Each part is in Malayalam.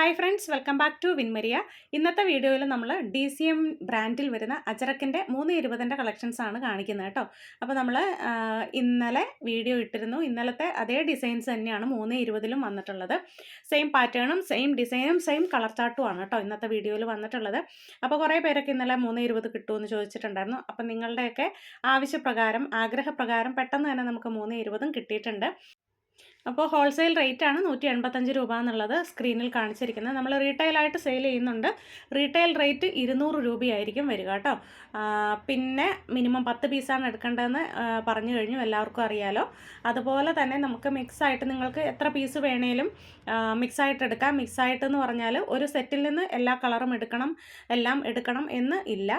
Hi friends welcome back to Vinmaria ഇന്നത്തെ വീഡിയോയിൽ നമ്മൾ ഡി സി എം ബ്രാൻഡിൽ വരുന്ന അജറക്കിന്റെ മൂന്ന് ഇരുപതിന്റെ കളക്ഷൻസ് ആണ് കാണിക്കുന്നത് കേട്ടോ. അപ്പോൾ നമ്മൾ ഇന്നലെ വീഡിയോ ഇട്ടിരുന്നു. ഇന്നലത്തെ അതേ ഡിസൈൻസ് തന്നെയാണ് മൂന്ന് ഇരുപതിലും വന്നിട്ടുള്ളത്. സെയിം പാറ്റേണും സെയിം ഡിസൈനും സെയിം കളർ ചാർട്ടും ആണ് കേട്ടോ ഇന്നത്തെ വീഡിയോയിൽ വന്നിട്ടുള്ളത്. അപ്പോൾ കുറേ പേരൊക്കെ ഇന്നലെ മൂന്ന് ഇരുപത് കിട്ടുമെന്ന് ചോദിച്ചിട്ടുണ്ടായിരുന്നു. അപ്പം നിങ്ങളുടെയൊക്കെ ആവശ്യപ്രകാരം ആഗ്രഹപ്രകാരം പെട്ടെന്ന് തന്നെ നമുക്ക് മൂന്ന് ഇരുപതും കിട്ടിയിട്ടുണ്ട്. അപ്പോൾ ഹോൾസെയിൽ റേറ്റ് ആണ് നൂറ്റി എൺപത്തഞ്ച് രൂപ എന്നുള്ളത് സ്ക്രീനിൽ കാണിച്ചിരിക്കുന്നത്. നമ്മൾ റീറ്റെയിലായിട്ട് സെയിൽ ചെയ്യുന്നുണ്ട്. റീറ്റെയിൽ റേറ്റ് ഇരുന്നൂറ് രൂപയായിരിക്കും വരിക കേട്ടോ. പിന്നെ മിനിമം പത്ത് പീസാണ് എടുക്കേണ്ടതെന്ന് പറഞ്ഞു കഴിഞ്ഞു. എല്ലാവർക്കും അറിയാലോ. അതുപോലെ തന്നെ നമുക്ക് മിക്സായിട്ട് നിങ്ങൾക്ക് എത്ര പീസ് വേണേലും മിക്സായിട്ട് എടുക്കാം. മിക്സായിട്ട് എന്ന് പറഞ്ഞാൽ ഒരു സെറ്റിൽ നിന്ന് എല്ലാ കളറും എടുക്കണം എല്ലാം എടുക്കണം എന്ന് ഇല്ല.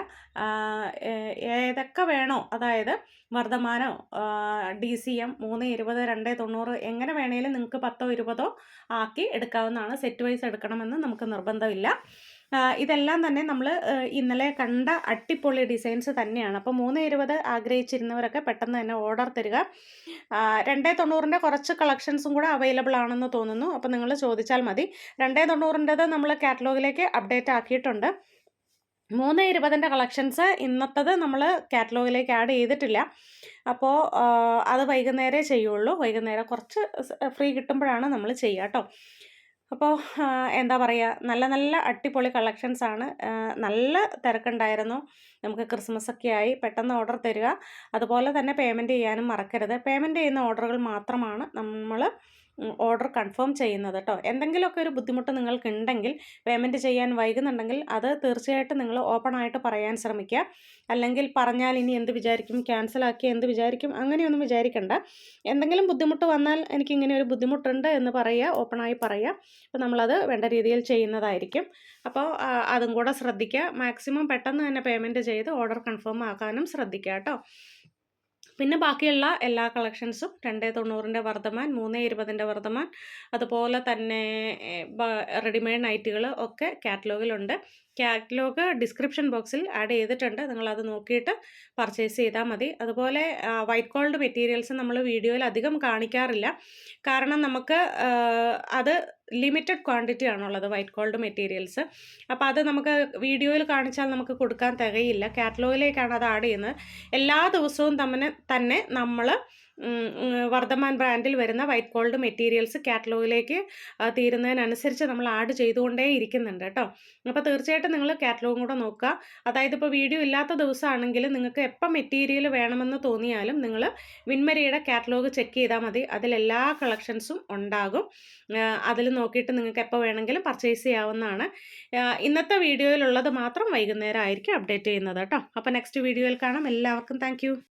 ഏതൊക്കെ വേണോ അതായത് വർദ്ധമാനോ ഡി സി എം മൂന്ന് ഇരുപത് രണ്ട് തൊണ്ണൂറ് എങ്ങനെ വേണേലും നിങ്ങൾക്ക് പത്തോ ഇരുപതോ ആക്കി എടുക്കാവുന്നതാണ്. സെറ്റ് വൈസ് എടുക്കണമെന്ന് നമുക്ക് നിർബന്ധമില്ല. ഇതെല്ലാം തന്നെ നമ്മൾ ഇന്നലെ കണ്ട അട്ടിപ്പൊളി ഡിസൈൻസ് തന്നെയാണ്. അപ്പോൾ മൂന്ന് ഇരുപത് ആഗ്രഹിച്ചിരുന്നവരൊക്കെ പെട്ടെന്ന് തന്നെ ഓർഡർ തരിക. രണ്ടേ തൊണ്ണൂറിന്റെ കുറച്ച് കളക്ഷൻസും കൂടെ അവൈലബിൾ ആണെന്ന് തോന്നുന്നു. അപ്പോൾ നിങ്ങൾ ചോദിച്ചാൽ മതി. രണ്ടേ തൊണ്ണൂറിന്റെത് നമ്മൾ കാറ്റലോഗിലേക്ക് അപ്ഡേറ്റ് ആക്കിയിട്ടുണ്ട്. മൂന്ന് ഇരുപതിന്റെ കളക്ഷൻസ് ഇന്നത്തത് നമ്മൾ കാറ്റലോഗിലേക്ക് ആഡ് ചെയ്തിട്ടില്ല. അപ്പോൾ അത് വൈകുന്നേരം ചെയ്യുള്ളൂ. വൈകുന്നേരം കുറച്ച് ഫ്രീ കിട്ടുമ്പോഴാണ് നമ്മൾ ചെയ്യുക കേട്ടോ അപ്പോൾ എന്താ പറയുക? നല്ല നല്ല അടിപൊളി കളക്ഷൻസാണ്. നല്ല തിരക്കുണ്ടായിരുന്നു. നമുക്ക് ക്രിസ്മസ് ഒക്കെ ആയി പെട്ടെന്ന് ഓർഡർ തരിക. അതുപോലെ തന്നെ പേയ്മെന്റ് ചെയ്യാനും മറക്കരുത്. പേയ്മെന്റ് ചെയ്യുന്ന ഓർഡറുകൾ മാത്രമാണ് നമ്മൾ ഓർഡർ കൺഫേം ചെയ്യുന്നത് കേട്ടോ എന്തെങ്കിലുമൊക്കെ ഒരു ബുദ്ധിമുട്ട് നിങ്ങൾക്ക് ഉണ്ടെങ്കിൽ പേയ്മെന്റ് ചെയ്യാൻ വൈകുന്നുണ്ടെങ്കിൽ അത് തീർച്ചയായിട്ടും നിങ്ങൾ ഓപ്പൺ ആയിട്ട് പറയാൻ ശ്രമിക്കുക. അല്ലെങ്കിൽ പറഞ്ഞാൽ ഇനി എന്ത് വിചാരിക്കും ക്യാൻസൽ ആക്കി എന്ത് വിചാരിക്കും അങ്ങനെയൊന്നും വിചാരിക്കണ്ട. എന്തെങ്കിലും ബുദ്ധിമുട്ട് വന്നാൽ എനിക്കിങ്ങനെ ഒരു ബുദ്ധിമുട്ടുണ്ട് എന്ന് പറയുക ഓപ്പണായി പറയുക അപ്പോൾ നമ്മളത് വേണ്ട രീതിയിൽ ചെയ്യുന്നതായിരിക്കും. അപ്പോൾ അതും കൂടെ ശ്രദ്ധിക്കുക. മാക്സിമം പെട്ടെന്ന് തന്നെ പേയ്മെന്റ് ചെയ്ത് ഓർഡർ കൺഫേം ആക്കാനും ശ്രദ്ധിക്കുക കേട്ടോ. പിന്നെ ബാക്കിയുള്ള എല്ലാ കളക്ഷൻസും രണ്ട് തൊണ്ണൂറിന്റെ വർദ്ധമാൻ മൂന്ന് ഇരുപതിന്റെ വർദ്ധമാൻ അതുപോലെ തന്നെ റെഡിമെയ്ഡ് നൈറ്റുകൾ ഒക്കെ കാറ്റലോഗിലുണ്ട് കാറ്റലോഗ് ഡിസ്ക്രിപ്ഷൻ ബോക്സിൽ ആഡ് ചെയ്തിട്ടുണ്ട്. നിങ്ങളത് നോക്കിയിട്ട് പർച്ചേസ് ചെയ്താൽ മതി. അതുപോലെ വൈറ്റ് കോൾഡ് മെറ്റീരിയൽസ് നമ്മൾ വീഡിയോയിൽ അധികം കാണിക്കാറില്ല. കാരണം നമുക്ക് അത് ലിമിറ്റഡ് ക്വാണ്ടിറ്റി ആണുള്ളത് വൈറ്റ് ഗോൾഡ് മെറ്റീരിയൽസ് അപ്പോൾ അത് നമുക്ക് വീഡിയോയിൽ കാണിച്ചാൽ നമുക്ക് കൊടുക്കാൻ തികയില്ല. കാറ്റലോഗിലേക്കാണ് അത് ആഡ് ചെയ്യുന്നത്. എല്ലാ ദിവസവും തന്നെ തന്നെ നമ്മൾ വർദ്ധമാൻ ബ്രാൻഡിൽ വരുന്ന വൈറ്റ് ഗോൾഡ് മെറ്റീരിയൽസ് കാറ്റലോഗിലേക്ക് തീരുന്നതിനനുസരിച്ച് നമ്മൾ ആഡ് ചെയ്തുകൊണ്ടേ ഇരിക്കുന്നുണ്ട് കേട്ടോ. അപ്പോൾ തീർച്ചയായിട്ടും നിങ്ങൾ കാറ്റലോഗും കൂടെ നോക്കുക. അതായത് ഇപ്പോൾ വീഡിയോ ഇല്ലാത്ത ദിവസമാണെങ്കിൽ നിങ്ങൾക്ക് എപ്പം മെറ്റീരിയൽ വേണമെന്ന് തോന്നിയാലും നിങ്ങൾ വിൻമരിയുടെ കാറ്റലോഗ് ചെക്ക് ചെയ്താൽ മതി. അതിലെല്ലാ കളക്ഷൻസും ഉണ്ടാകും. അതിൽ നോക്കിയിട്ട് നിങ്ങൾക്ക് എപ്പോൾ വേണമെങ്കിലും പർച്ചേസ് ചെയ്യാവുന്നതാണ്. ഇന്നത്തെ വീഡിയോയിലുള്ളത് മാത്രം വൈകുന്നേരം ആയിരിക്കും അപ്ഡേറ്റ് ചെയ്യുന്നത് കേട്ടോ. അപ്പോൾ നെക്സ്റ്റ് വീഡിയോയിൽ കാണാം. എല്ലാവർക്കും താങ്ക്